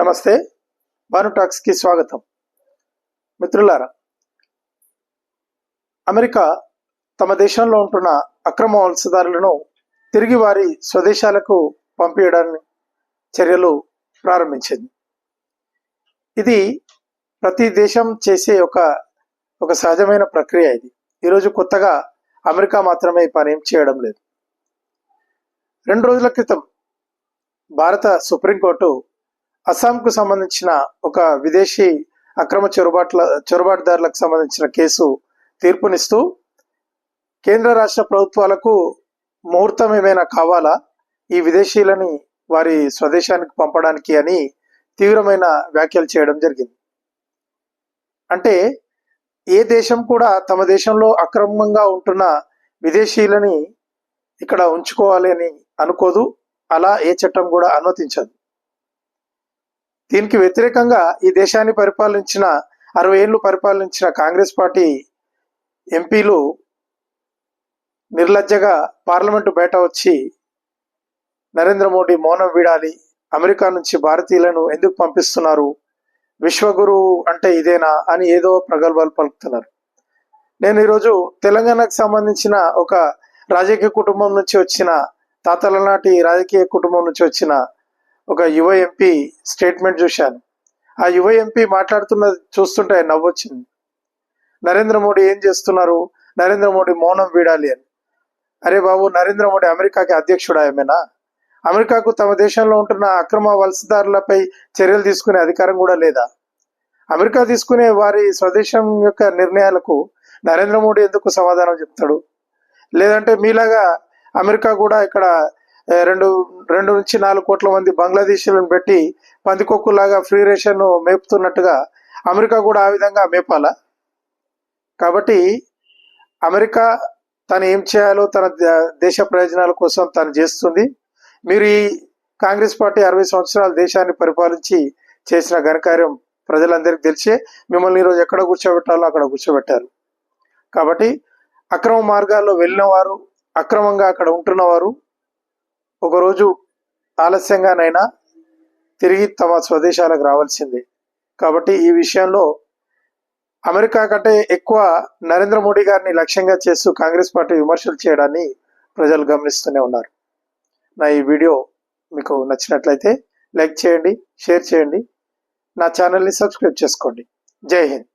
నమస్తే. భాను టాక్స్కి స్వాగతం. మిత్రులారా అమెరికా తమ దేశంలో ఉంటున్న అక్రమ వలసదారులను తిరిగి వారి స్వదేశాలకు పంపించడానికి చర్యలు ప్రారంభించింది. ఇది ప్రతి దేశం చేసే ఒక ఒక సహజమైన ప్రక్రియ ఇది. ఈరోజు కొత్తగా అమెరికా మాత్రమే ఈ పని చేయడం లేదు. రెండు రోజుల క్రితం భారత సుప్రీంకోర్టు అస్సాంకు సంబంధించిన ఒక విదేశీ అక్రమ చొరబాట్ల చొరబాటుదారులకు సంబంధించిన కేసు తీర్పునిస్తూ కేంద్ర రాష్ట్ర ప్రభుత్వాలకు ముహూర్తం ఏమైనా కావాలా? ఈ విదేశీయులని వారి స్వదేశానికి పంపడానికి అని తీవ్రమైన వ్యాఖ్యలు చేయడం జరిగింది. అంటే ఏ దేశం కూడా తమ దేశంలో అక్రమంగా ఉంటున్న విదేశీయులని ఇక్కడ ఉంచుకోవాలి అని అనుకోదు. అలా ఏ చట్టం కూడా అనుమతించదు. దీనికి వ్యతిరేకంగా ఈ దేశాన్ని పరిపాలించిన అరవై ఏళ్ళు పరిపాలించిన కాంగ్రెస్ పార్టీ ఎంపీలు నిర్లజ్జగా పార్లమెంటు బయట వచ్చి నరేంద్ర మోడీ మౌనం వీడాలి అమెరికా నుంచి భారతీయులను ఎందుకు పంపిస్తున్నారు విశ్వగురు అంటే ఇదేనా అని ఏదో ప్రగల్భాలు పలుకుతున్నారు. నేను ఈరోజు తెలంగాణకు సంబంధించిన ఒక రాజకీయ కుటుంబం నుంచి వచ్చిన తాతల నాటి రాజకీయ కుటుంబం నుంచి వచ్చిన ఒక యువ ఎంపీ స్టేట్మెంట్ చూశాను. ఆ యువ ఎంపీ మాట్లాడుతున్నది చూస్తుంటే నవ్వొచ్చింది. నరేంద్ర మోడీ ఏం చేస్తున్నారు? నరేంద్ర మోడీ మౌనం వీడాలి అని. అరే బాబు నరేంద్ర మోడీ అమెరికాకి అధ్యక్షుడా ఆయమేనా అమెరికాకు తమ దేశంలో ఉంటున్న అక్రమ వలసదారులపై చర్యలు తీసుకునే అధికారం కూడా లేదా? అమెరికా తీసుకునే వారి స్వదేశం యొక్క నిర్ణయాలకు నరేంద్ర మోడీ ఎందుకు సమాధానం చెప్తాడు? లేదంటే మీలాగా అమెరికా కూడా ఇక్కడ రెండు రెండు నుంచి నాలుగు కోట్ల మంది బంగ్లాదేశీలను పెట్టి పందికొక్కులాగా ఫ్రీ రేషన్ మేపుతున్నట్టుగా అమెరికా కూడా ఆ విధంగా మేపాలా? కాబట్టి అమెరికా తను ఏం చేయాలో తన ద- దేశ ప్రయోజనాల కోసం తను చేస్తుంది. మీరు ఈ కాంగ్రెస్ పార్టీ అరవై సంవత్సరాలు దేశాన్ని పరిపాలించి చేసిన ఘనకార్యం ప్రజలందరికీ తెలిసే మిమ్మల్ని ఈరోజు ఎక్కడ కూర్చోబెట్టాలో అక్కడ కూర్చోబెట్టారు. కాబట్టి అక్రమ మార్గాల్లో వెళ్ళిన వారు అక్రమంగా అక్కడ ఉంటున్నవారు ఒకరోజు ఆలస్యంగానైనా తిరిగి తమ స్వదేశాలకు రావాల్సిందే. కాబట్టి ఈ విషయంలో అమెరికా కంటే ఎక్కువ నరేంద్ర మోడీ గారిని లక్ష్యంగా చేస్తూ కాంగ్రెస్ పార్టీ విమర్శలు చేయడాన్ని ప్రజలు గమనిస్తూనే ఉన్నారు. నా ఈ వీడియో మీకు నచ్చినట్లయితే లైక్ చేయండి షేర్ చేయండి. నా ఛానల్ని సబ్స్క్రైబ్ చేసుకోండి. జై హింద్.